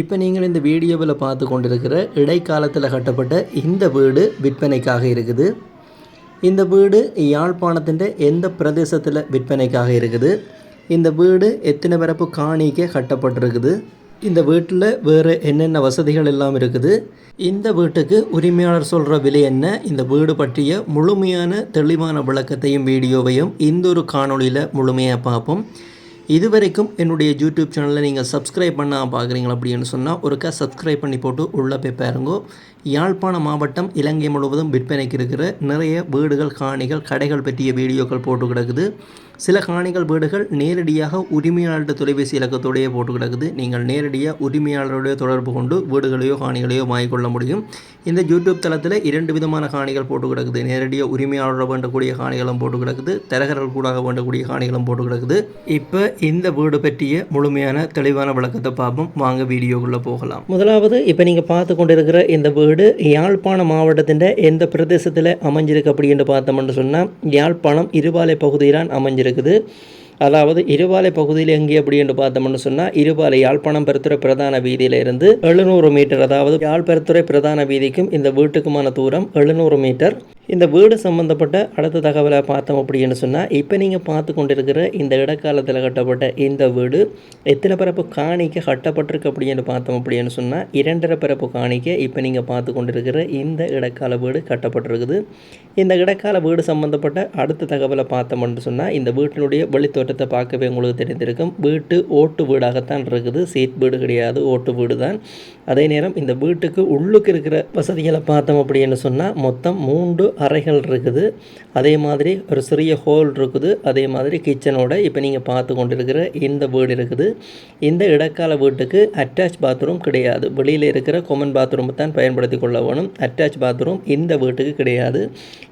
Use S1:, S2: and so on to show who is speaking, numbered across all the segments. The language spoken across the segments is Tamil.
S1: இப்போ நீங்கள் இந்த வீடியோவில் பார்த்து கொண்டிருக்கிற இடைக்காலத்தில் கட்டப்பட்ட இந்த வீடு விற்பனைக்காக இருக்குது. இந்த வீடு யாழ்ப்பாணத்தின் எந்த பிரதேசத்தில் விற்பனைக்காக இருக்குது? இந்த வீடு எத்தனை பரப்பு காணிக்க கட்டப்பட்டிருக்குது? இந்த வீட்டில் வேறு என்னென்ன வசதிகள் எல்லாம் இருக்குது? இந்த வீட்டுக்கு உரிமையாளர் சொல்கிற விலை என்ன? இந்த வீடு பற்றிய முழுமையான தெளிவான விளக்கத்தையும் வீடியோவையும் இந்த ஒரு காணொளியில் முழுமையாக பார்ப்போம். இதுவரைக்கும் என்னுடைய யூடியூப் சேனலை நீங்கள் சப்ஸ்கிரைப் பண்ணால் பார்க்குறீங்களா அப்படின்னு சொன்னால் ஒருக்கா சப்ஸ்கிரைப் பண்ணி போட்டு உள்ளே போய் பாருங்கோ. யாழ்ப்பாண மாவட்டம் இலங்கை முழுவதும் விற்பனைக்கு இருக்கிற நிறைய வீடுகள் காணிகள் கடைகள் பற்றிய வீடியோக்கள் போட்டு கிடக்குது. சில காணிகள் வீடுகள் நேரடியாக உரிமையாளர்கிட்ட தொலைபேசி இலக்கத்தோடையே போட்டு கிடக்குது. நீங்கள் நேரடியாக உரிமையாளருடைய தொடர்பு கொண்டு வீடுகளையோ காணிகளையோ வாங்கிக்கொள்ள முடியும். இந்த யூடியூப் தளத்தில் இரண்டு விதமான காணிகள் போட்டு கிடக்குது. நேரடியாக உரிமையாளரை வேண்டக்கூடிய காணிகளும் போட்டு கிடக்குது. தரகர்கள் கூட வேண்டக்கூடிய காணிகளும் போட்டு கிடக்குது. இப்போ இந்த வீடு பற்றிய முழுமையான தெளிவான விளக்கத்தை பார்ப்போம். வாங்க வீடியோக்குள்ளே போகலாம். முதலாவது இப்போ நீங்கள் பார்த்து கொண்டிருக்கிற இந்த வீடு யாழ்ப்பாண மாவட்டத்தின் எந்த பிரதேசத்தில் அமைஞ்சிருக்கு அப்படின்னு பார்த்தோம்னு சொன்னால் யாழ்ப்பாணம் இருபாலை பகுதியிலான் அமைஞ்சிருக்குது. அதாவது இருபாலை பகுதியில் எங்கே அப்படி என்று பார்த்தோம்னு சொன்னால் இருபாலை யாழ்ப்பாணம் பெருத்துறை பிரதான வீதியில இருந்து எழுநூறு மீட்டர் அதாவது யாழ் பெருத்துறை பிரதான வீதிக்கும் இந்த வீட்டுக்குமான தூரம் எழுநூறு மீட்டர். இந்த வீடு சம்பந்தப்பட்ட அடுத்த தகவலை பார்த்தோம் அப்படின்னு சொன்னால் இப்போ நீங்கள் பார்த்து கொண்டிருக்கிற இந்த இடக்காலத்தில் கட்டப்பட்ட இந்த வீடு எத்தனை பரப்பு காணிக்க கட்டப்பட்டிருக்கு அப்படின்னு பார்த்தோம் அப்படின்னு சொன்னால் இரண்டரை பரப்பு காணிக்க இப்போ நீங்கள் பார்த்து கொண்டிருக்கிற இந்த இடக்கால வீடு கட்டப்பட்டிருக்குது. இந்த இடக்கால வீடு சம்பந்தப்பட்ட அடுத்த தகவலை பார்த்தோம்னு சொன்னால் இந்த வீட்டினுடைய வெளித்தோட்டத்தை பார்க்கவே உங்களுக்கு தெரிந்திருக்கும். வீட்டு ஓட்டு வீடாகத்தான் இருக்குது. சீட் வீடு கிடையாது ஓட்டு வீடு தான் அதே நேரம் இந்த வீட்டுக்கு உள்ளுக்கு இருக்கிற வசதிகளை பார்த்தோம் அப்படின்னு சொன்னால் மொத்தம் மூன்று அறைகள் இருக்குது. அதே மாதிரி ஒரு சிறிய ஹோல் இருக்குது. அதே மாதிரி கிச்சனோட இப்போ நீங்கள் பார்த்து கொண்டிருக்கிற இந்த வீடு இருக்குது. இந்த இடக்கால வீட்டுக்கு அட்டாச் பாத்ரூம் கிடையாது. வெளியில் இருக்கிற கொமன் பாத்ரூம் தான் பயன்படுத்தி கொள்ள வேணும். அட்டாச் பாத்ரூம் இந்த வீட்டுக்கு கிடையாது.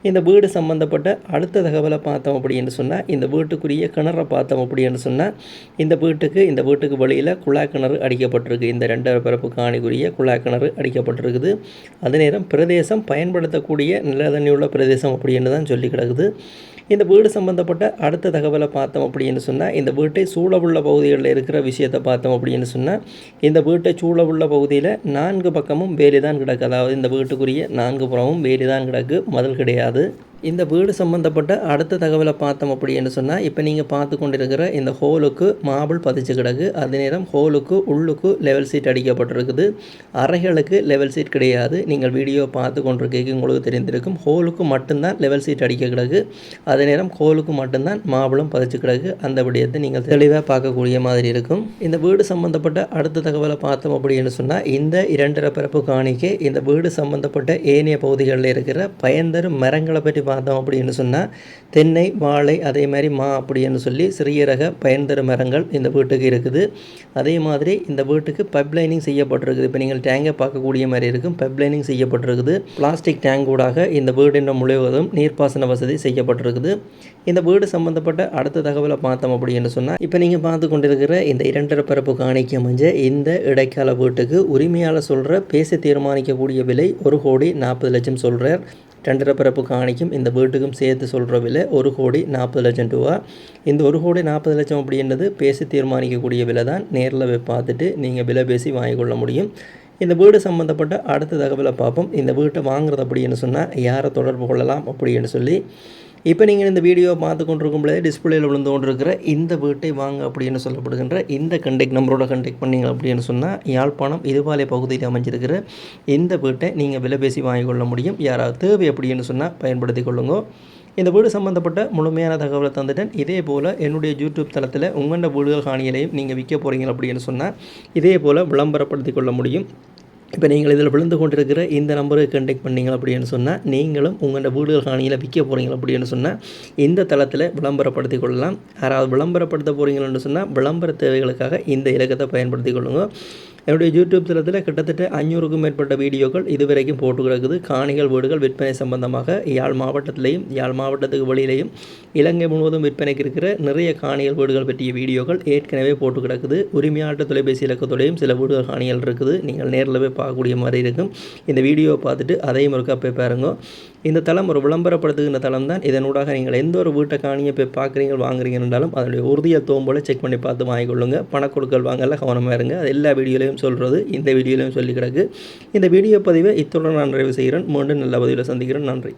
S1: இந்த வீடு சம்மந்தப்பட்ட அடுத்த தகவலை பார்த்தோம் அப்படின்னு சொன்னால் இந்த வீட்டுக்குரிய கிணறை பார்த்தோம் அப்படின்னு சொன்னால் இந்த வீட்டுக்கு இந்த வீட்டுக்கு வெளியில் குழாய் கிணறு அடிக்கப்பட்டிருக்கு. இந்த ரெண்டரை பரப்பு காணிக்குரிய குழாய் கிணறு அடிக்கப்பட்டிருக்குது. அதே நேரம் பிரதேசம் பயன்படுத்தக்கூடிய நிலத்தண்ணி உள்ள பிரதேசம் அப்படின்னு தான் சொல்லி கிடக்குது. இந்த வீடு சம்பந்தப்பட்ட அடுத்த தகவலை பார்த்தோம் அப்படின்னு சொன்னால் இந்த வீட்டை சூழவுள்ள பகுதிகளில் இருக்கிற விஷயத்தை பார்த்தோம் அப்படின்னு சொன்னால் இந்த வீட்டை சூழவுள்ள பகுதியில் நான்கு பக்கமும் வேலி தான் கிடக்கு. அதாவது இந்த வீட்டுக்குரிய நான்கு புறமும் வேலி தான் கிடக்கு. மதில் கிடையாது. இந்த வீடு சம்மந்தப்பட்ட அடுத்த தகவலை பார்த்தோம் அப்படின்னு சொன்னால் இப்போ நீங்கள் பார்த்து கொண்டிருக்கிற இந்த ஹோலுக்கு மாபிள் பதிச்சு கிடக்கு. அதே நேரம் ஹோலுக்கு உள்ளுக்கு லெவல் சீட் அடிக்கப்பட்டிருக்குது. அறைகளுக்கு லெவல் சீட் கிடையாது. நீங்கள் வீடியோ பார்த்து கொண்டிருக்கீங்க உங்களுக்கு தெரிந்திருக்கும். ஹோலுக்கு மட்டும்தான் லெவல் சீட் அடிக்க கிடக்கு. அதே நேரம் ஹோலுக்கு மட்டும்தான் மாபிளும் பதிச்சு கிடக்கு. அந்த விடயத்தை நீங்கள் தெளிவாக பார்க்கக்கூடிய மாதிரி இருக்கும். இந்த வீடு சம்மந்தப்பட்ட அடுத்த தகவலை பார்த்தோம் அப்படின்னு சொன்னால் இந்த இரண்டரை பிறப்பு காணிக்கை இந்த வீடு சம்மந்தப்பட்ட ஏனைய பகுதிகளில் இருக்கிற பயன்தரும் மரங்களை பற்றி பார்த்தோம் அப்படின்னு சொன்னால் தென்னை வாழை அதே மாதிரி மா அப்படின்னு சொல்லி சிறிய ரக பயன்தரும் மரங்கள் இந்த வீட்டுக்கு இருக்குது. அதே மாதிரி இந்த வீட்டுக்கு பைப்லைனிங் செய்யப்பட்டிருக்குது. இப்போ நீங்கள் டேங்கை பார்க்கக்கூடிய மாதிரி இருக்கும். பைப்லைனிங் செய்யப்பட்டிருக்குது. பிளாஸ்டிக் டேங்க் ஊடாக இந்த வீடின் முழுவதும் நீர்ப்பாசன வசதி செய்யப்பட்டிருக்குது. இந்த வீடு சம்மந்தப்பட்ட அடுத்த தகவலை பார்த்தோம் அப்படின்னு சொன்னால் இப்போ நீங்கள் பார்த்து கொண்டிருக்கிற இந்த இரண்டரை பரப்பு காணிக்க அமைஞ்ச இந்த இடைக்கால வீட்டுக்கு உரிமையாளர் சொல்கிற பேசி தீர்மானிக்கக்கூடிய விலை ஒரு கோடி நாற்பது லட்சம் சொல்கிறார் ரெண்டரை பிறப்பு காணிக்கும் இந்த வீட்டுக்கும் சேர்த்து சொல்கிற விலை ஒரு கோடி நாற்பது லட்சம் ரூபா. இந்த ஒரு கோடி நாற்பது லட்சம் அப்படின்றது பேசி தீர்மானிக்கக்கூடிய விலை தான் நேரில் போய் பார்த்துட்டு நீங்கள் விலை பேசி வாங்கிக்கொள்ள முடியும். இந்த வீடு சம்மந்தப்பட்ட அடுத்த தகவலை பார்ப்போம். இந்த வீட்டை வாங்குறது அப்படின்னு சொன்னால் யாரை தொடர்பு கொள்ளலாம் அப்படின்னு சொல்லி இப்போ நீங்கள் இந்த வீடியோ பார்த்து கொண்டிருக்கும் பொழுது டிஸ்பிளேயில் விழுந்து கொண்டிருக்கிற இந்த வீட்டை வாங்க அப்படின்னு சொல்லப்படுகின்ற இந்த கண்டெக்ட் நம்பரோட கண்டெக்ட் பண்ணிங்க அப்படின்னு சொன்னால் யாழ்ப்பாணம் இதுபாலை பகுதியில் அமைஞ்சிருக்கிற இந்த வீட்டை நீங்கள் விலை பேசி வாங்கிக்கொள்ள முடியும். யாராவது தேவை அப்படின்னு சொன்னால் பயன்படுத்தி கொள்ளுங்க. இந்த வீடு சம்மந்தப்பட்ட முழுமையான தகவலை தந்துட்டேன். இதே போல் என்னுடைய யூடியூப் தளத்தில் உங்களோட வீடுகள் காணிகளையும் நீங்கள் விற்க போகிறீங்க அப்படின்னு சொன்னால் இதே போல் விளம்பரப்படுத்தி கொள்ள முடியும். இப்போ நீங்கள் இதில் விழுந்து கொண்டிருக்கிற இந்த நம்பருக்கு கண்டெக்ட் பண்ணிங்க அப்படின்னு சொன்னால் நீங்களும் உங்களோட வீடுகள் காணியில் விற்க போகிறீங்க அப்படின்னு சொன்னால் இந்த தளத்தில் விளம்பரப்படுத்தி கொள்ளலாம். யாராவது விளம்பரப்படுத்த போகிறீங்கன்னு சொன்னால் விளம்பர தேவைகளுக்காக இந்த இலக்கத்தை பயன்படுத்தி கொள்ளுங்கள் என்னுடைய யூடியூப் தளத்தில் கிட்டத்தட்ட அஞ்சூறுக்கும் மேற்பட்ட வீடியோக்கள் இதுவரைக்கும் போட்டு கிடக்குது காணிகள் வீடுகள் விற்பனை சம்பந்தமாக யாழ் மாவட்டத்திலையும் யாழ் மாவட்டத்துக்கு வெளியிலையும் இலங்கை முழுவதும் விற்பனைக்கு இருக்கிற நிறைய காணிகள் வீடுகள் பற்றிய வீடியோக்கள் ஏற்கனவே போட்டு கிடக்குது உரிமையாட்ட தொலைபேசி இலக்கத்தோடையும் சில வீடுகள் காணிகள் இருக்குது. நீங்கள் நேரில் போய் பார்க்கக்கூடிய மாதிரி இருக்கும். இந்த வீடியோவை பார்த்துட்டு அதையும் ஒரு போய் பாருங்க. இந்த தளம் ஒரு விளம்பரப்படுத்துகின்ற தளம் தான் இதனூடாக நீங்கள் எந்த ஒரு வீட்டை காணியை போய் பார்க்குறீங்க வாங்குறீங்கன்றாலும் அதனுடைய உறுதியை தோம்போல செக் பண்ணி பார்த்து வாங்கிக்கொள்ளுங்க. பணக்கொடுக்கல் வாங்கல கவனமாக இருங்க. அது எல்லா வீடியோலையும் சொல்கிறது இந்த வீடியோலையும் சொல்லி கிடக்கு இந்த வீடியோ பதிவை இத்துடன் நான் நிறைவு செய்கிறேன். மீண்டும் நல்ல பதிவில் சந்திக்கிறேன். நன்றி.